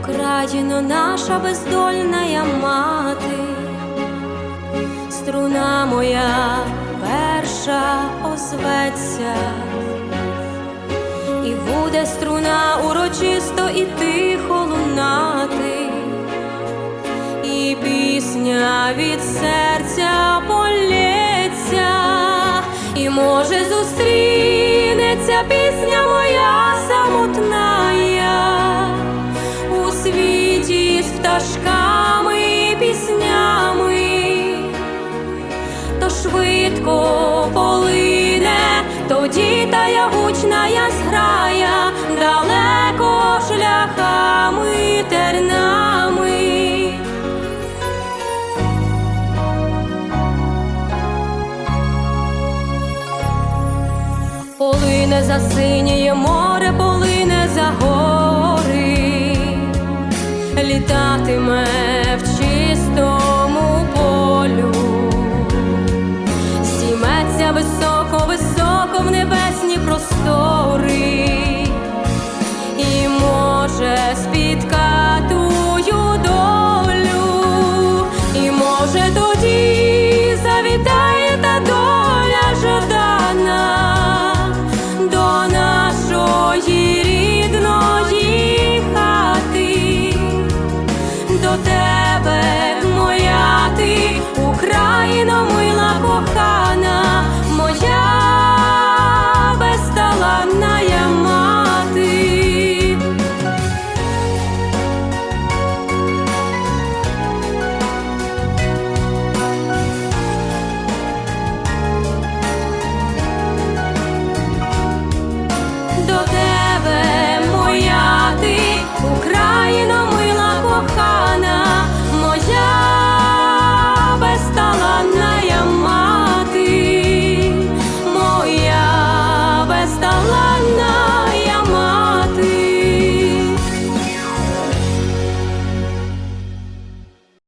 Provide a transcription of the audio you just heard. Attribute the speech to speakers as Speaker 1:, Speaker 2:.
Speaker 1: Україно, наша бездольна мати, струна моя перша озветься, і буде струна урочисто і тихо лунати, і пісня від серця полється, і може зустрінеться пісня моя самотна швидко полине, тоді та я гучна я далеко шляхами тернами. Полине за синіє море, полине за гори, літа